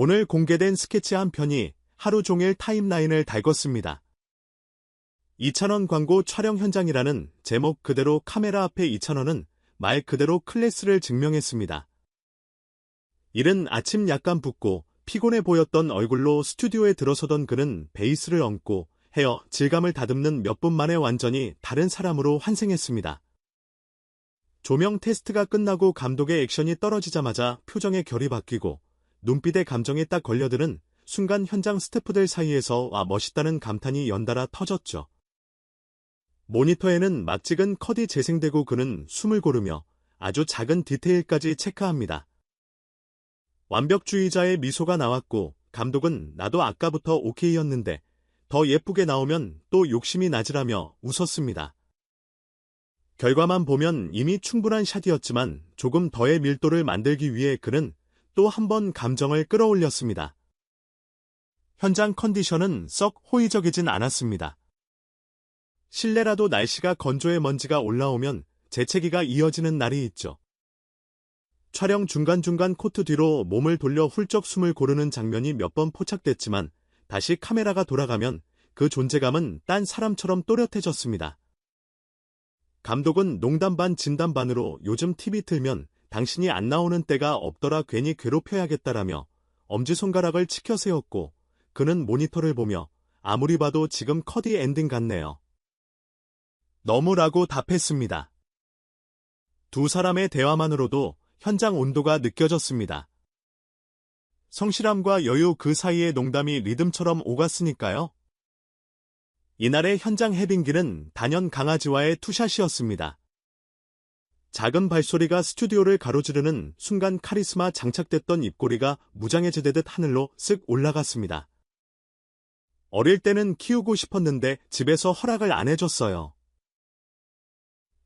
오늘 공개된 스케치 한 편이 하루 종일 타임라인을 달궜습니다. 2,000원 광고 촬영 현장이라는 제목 그대로 카메라 앞에 2,000원은 말 그대로 클래스를 증명했습니다. 이른 아침 약간 붓고 피곤해 보였던 얼굴로 스튜디오에 들어서던 그는 베이스를 얹고 헤어 질감을 다듬는 몇 분 만에 완전히 다른 사람으로 환생했습니다. 조명 테스트가 끝나고 감독의 액션이 떨어지자마자 표정의 결이 바뀌고 눈빛의 감정에 딱 걸려드는 순간 현장 스태프들 사이에서 아 멋있다는 감탄이 연달아 터졌죠. 모니터에는 막 찍은 컷이 재생되고 그는 숨을 고르며 아주 작은 디테일까지 체크합니다. 완벽주의자의 미소가 나왔고 감독은 나도 아까부터 오케이였는데 더 예쁘게 나오면 또 욕심이 나지라며 웃었습니다. 결과만 보면 이미 충분한 샷이었지만 조금 더의 밀도를 만들기 위해 그는 또 한 번 감정을 끌어올렸습니다. 현장 컨디션은 썩 호의적이진 않았습니다. 실내라도 날씨가 건조해 먼지가 올라오면 재채기가 이어지는 날이 있죠. 촬영 중간중간 코트 뒤로 몸을 돌려 훌쩍 숨을 고르는 장면이 몇 번 포착됐지만 다시 카메라가 돌아가면 그 존재감은 딴 사람처럼 또렷해졌습니다. 감독은 농담 반 진담 반으로 요즘 TV 틀면 당신이 안 나오는 때가 없더라 괜히 괴롭혀야겠다라며 엄지손가락을 치켜 세웠고 그는 모니터를 보며 아무리 봐도 지금 커디 엔딩 같네요. 너무라고 답했습니다. 두 사람의 대화만으로도 현장 온도가 느껴졌습니다. 성실함과 여유 그 사이의 농담이 리듬처럼 오갔으니까요. 이날의 현장 해빙기는 단연 강아지와의 투샷이었습니다. 작은 발소리가 스튜디오를 가로지르는 순간 카리스마 장착됐던 입꼬리가 무장해제되듯 하늘로 쓱 올라갔습니다. 어릴 때는 키우고 싶었는데 집에서 허락을 안 해줬어요.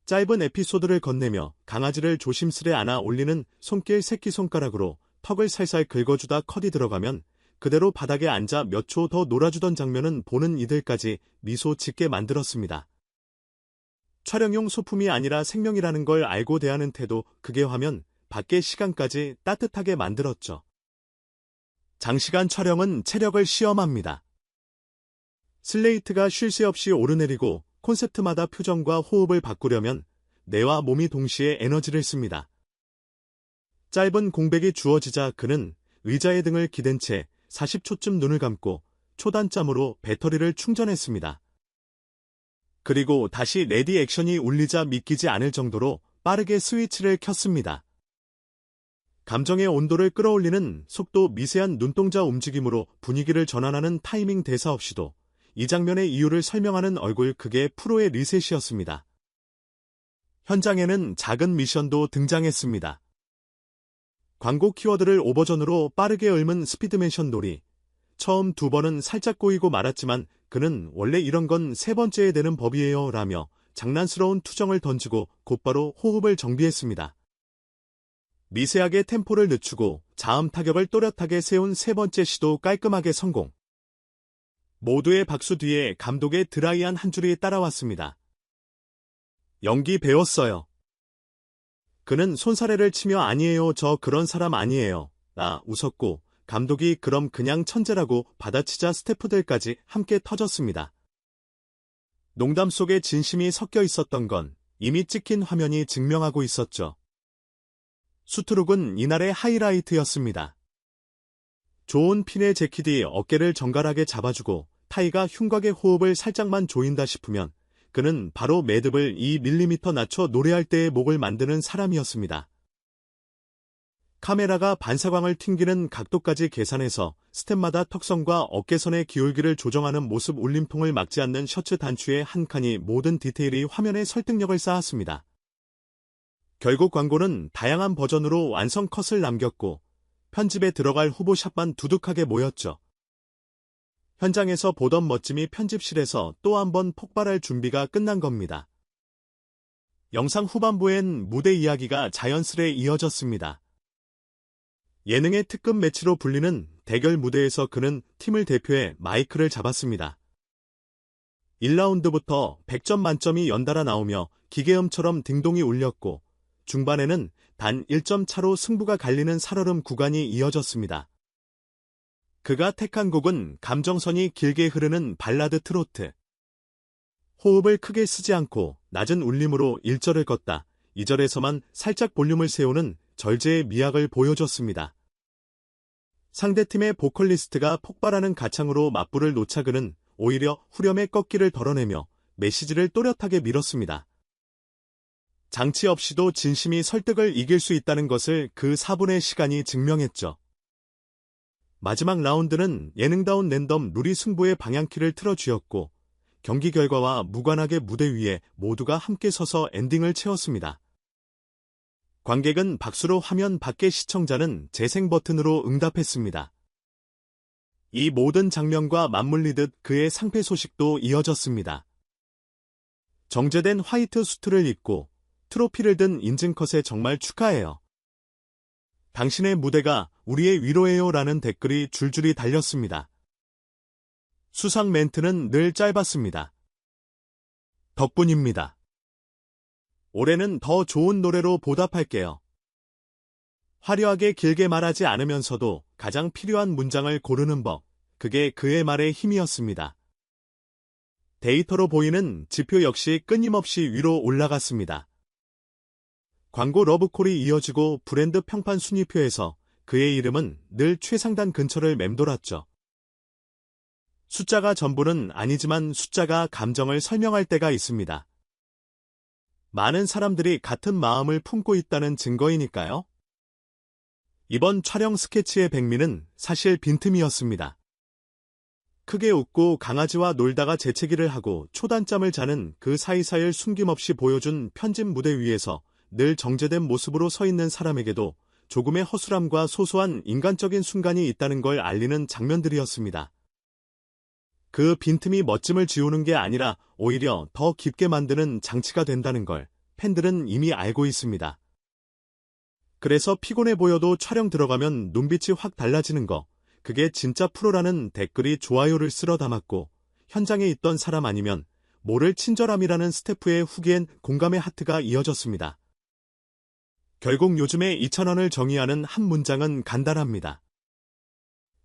짧은 에피소드를 건네며 강아지를 조심스레 안아 올리는 손길 새끼손가락으로 턱을 살살 긁어주다 컷이 들어가면 그대로 바닥에 앉아 몇 초 더 놀아주던 장면은 보는 이들까지 미소 짓게 만들었습니다. 촬영용 소품이 아니라 생명이라는 걸 알고 대하는 태도, 그게 화면, 밖의 시간까지 따뜻하게 만들었죠. 장시간 촬영은 체력을 시험합니다. 슬레이트가 쉴 새 없이 오르내리고 콘셉트마다 표정과 호흡을 바꾸려면 뇌와 몸이 동시에 에너지를 씁니다. 짧은 공백이 주어지자 그는 의자의 등을 기댄 채 40초쯤 눈을 감고 초단짬으로 배터리를 충전했습니다. 그리고 다시 레디 액션이 울리자 믿기지 않을 정도로 빠르게 스위치를 켰습니다. 감정의 온도를 끌어올리는 속도 미세한 눈동자 움직임으로 분위기를 전환하는 타이밍 대사 없이도 이 장면의 이유를 설명하는 얼굴 그게 프로의 리셋이었습니다. 현장에는 작은 미션도 등장했습니다. 광고 키워드를 오버전으로 빠르게 읊은 스피드메션 놀이. 처음 두 번은 살짝 꼬이고 말았지만 그는 원래 이런 건 세 번째에 되는 법이에요 라며 장난스러운 투정을 던지고 곧바로 호흡을 정비했습니다. 미세하게 템포를 늦추고 자음 타격을 또렷하게 세운 세 번째 시도 깔끔하게 성공. 모두의 박수 뒤에 감독의 드라이한 한 줄이 따라왔습니다. 연기 배웠어요. 그는 손사래를 치며 아니에요 저 그런 사람 아니에요. 나 웃었고 감독이 그럼 그냥 천재라고 받아치자 스태프들까지 함께 터졌습니다. 농담 속에 진심이 섞여 있었던 건 이미 찍힌 화면이 증명하고 있었죠. 수트룩은 이날의 하이라이트였습니다. 좋은 핀의 재킷이 어깨를 정갈하게 잡아주고 타이가 흉곽의 호흡을 살짝만 조인다 싶으면 그는 바로 매듭을 2mm 낮춰 노래할 때의 목을 만드는 사람이었습니다. 카메라가 반사광을 튕기는 각도까지 계산해서 스텝마다 턱선과 어깨선의 기울기를 조정하는 모습 울림통을 막지 않는 셔츠 단추의 한 칸이 모든 디테일이 화면에 설득력을 쌓았습니다. 결국 광고는 다양한 버전으로 완성 컷을 남겼고 편집에 들어갈 후보샷만 두둑하게 모였죠. 현장에서 보던 멋짐이 편집실에서 또 한 번 폭발할 준비가 끝난 겁니다. 영상 후반부엔 무대 이야기가 자연스레 이어졌습니다. 예능의 특급 매치로 불리는 대결 무대에서 그는 팀을 대표해 마이크를 잡았습니다. 1라운드부터 100점 만점이 연달아 나오며 기계음처럼 딩동이 울렸고 중반에는 단 1점 차로 승부가 갈리는 살얼음 구간이 이어졌습니다. 그가 택한 곡은 감정선이 길게 흐르는 발라드 트로트. 호흡을 크게 쓰지 않고 낮은 울림으로 1절을 걷다. 2절에서만 살짝 볼륨을 세우는 절제의 미학을 보여줬습니다. 상대팀의 보컬리스트가 폭발하는 가창으로 맞불을 놓자 그는 오히려 후렴의 꺾기를 덜어내며 메시지를 또렷하게 밀었습니다. 장치 없이도 진심이 설득을 이길 수 있다는 것을 그 4분의 시간이 증명했죠. 마지막 라운드는 예능다운 랜덤 룰이 승부의 방향키를 틀어쥐었고 경기 결과와 무관하게 무대 위에 모두가 함께 서서 엔딩을 채웠습니다. 관객은 박수로 화면 밖의 시청자는 재생 버튼으로 응답했습니다. 이 모든 장면과 맞물리듯 그의 상패 소식도 이어졌습니다. 정제된 화이트 수트를 입고 트로피를 든 인증컷에 정말 축하해요. 당신의 무대가 우리의 위로예요 라는 댓글이 줄줄이 달렸습니다. 수상 멘트는 늘 짧았습니다. 덕분입니다. 올해는 더 좋은 노래로 보답할게요. 화려하게 길게 말하지 않으면서도 가장 필요한 문장을 고르는 법, 그게 그의 말의 힘이었습니다. 데이터로 보이는 지표 역시 끊임없이 위로 올라갔습니다. 광고 러브콜이 이어지고 브랜드 평판 순위표에서 그의 이름은 늘 최상단 근처를 맴돌았죠. 숫자가 전부는 아니지만 숫자가 감정을 설명할 때가 있습니다. 많은 사람들이 같은 마음을 품고 있다는 증거이니까요. 이번 촬영 스케치의 백미는 사실 빈틈이었습니다. 크게 웃고 강아지와 놀다가 재채기를 하고 초단잠을 자는 그 사이사이를 숨김없이 보여준 편집 무대 위에서 늘 정제된 모습으로 서 있는 사람에게도 조금의 허술함과 소소한 인간적인 순간이 있다는 걸 알리는 장면들이었습니다. 그 빈틈이 멋짐을 지우는 게 아니라 오히려 더 깊게 만드는 장치가 된다는 걸 팬들은 이미 알고 있습니다. 그래서 피곤해 보여도 촬영 들어가면 눈빛이 확 달라지는 거, 그게 진짜 프로라는 댓글이 좋아요를 쓸어 담았고, 현장에 있던 사람 아니면 모를 친절함이라는 스태프의 후기엔 공감의 하트가 이어졌습니다. 결국 요즘에 2,000원을 정의하는 한 문장은 간단합니다.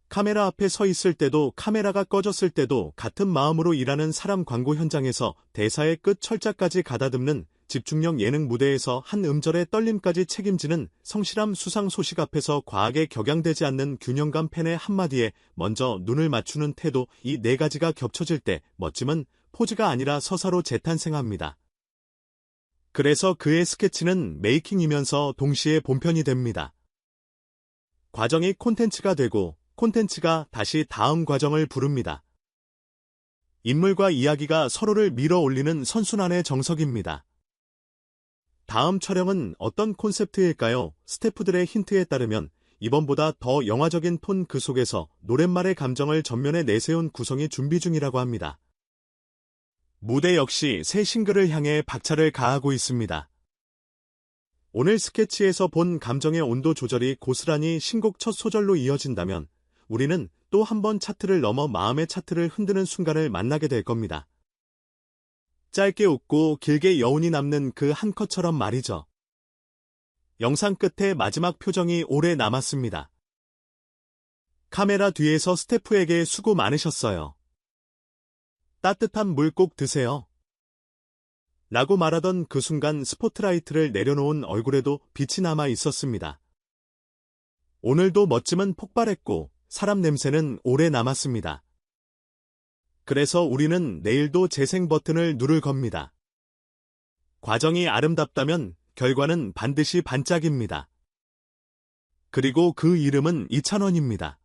카메라 앞에 서 있을 때도 카메라가 꺼졌을 때도 같은 마음으로 일하는 사람 광고 현장에서 대사의 끝 철자까지 가다듬는 집중력 예능 무대에서 한 음절의 떨림까지 책임지는 성실함 수상 소식 앞에서 과하게 격양되지 않는 균형감 팬의 한마디에 먼저 눈을 맞추는 태도 이 네 가지가 겹쳐질 때 멋짐은 포즈가 아니라 서사로 재탄생합니다. 그래서 그의 스케치는 메이킹이면서 동시에 본편이 됩니다. 과정이 콘텐츠가 되고 콘텐츠가 다시 다음 과정을 부릅니다. 인물과 이야기가 서로를 밀어 올리는 선순환의 정석입니다. 다음 촬영은 어떤 콘셉트일까요? 스태프들의 힌트에 따르면 이번보다 더 영화적인 톤 그 속에서 노랫말의 감정을 전면에 내세운 구성이 준비 중이라고 합니다. 무대 역시 새 싱글을 향해 박차를 가하고 있습니다. 오늘 스케치에서 본 감정의 온도 조절이 고스란히 신곡 첫 소절로 이어진다면 우리는 또 한 번 차트를 넘어 마음의 차트를 흔드는 순간을 만나게 될 겁니다. 짧게 웃고 길게 여운이 남는 그 한 컷처럼 말이죠. 영상 끝에 마지막 표정이 오래 남았습니다. 카메라 뒤에서 스태프에게 수고 많으셨어요. 따뜻한 물 꼭 드세요. 라고 말하던 그 순간 스포트라이트를 내려놓은 얼굴에도 빛이 남아 있었습니다. 오늘도 멋짐은 폭발했고 사람 냄새는 오래 남았습니다. 그래서 우리는 내일도 재생 버튼을 누를 겁니다. 과정이 아름답다면 결과는 반드시 반짝입니다. 그리고 그 이름은 이찬원입니다.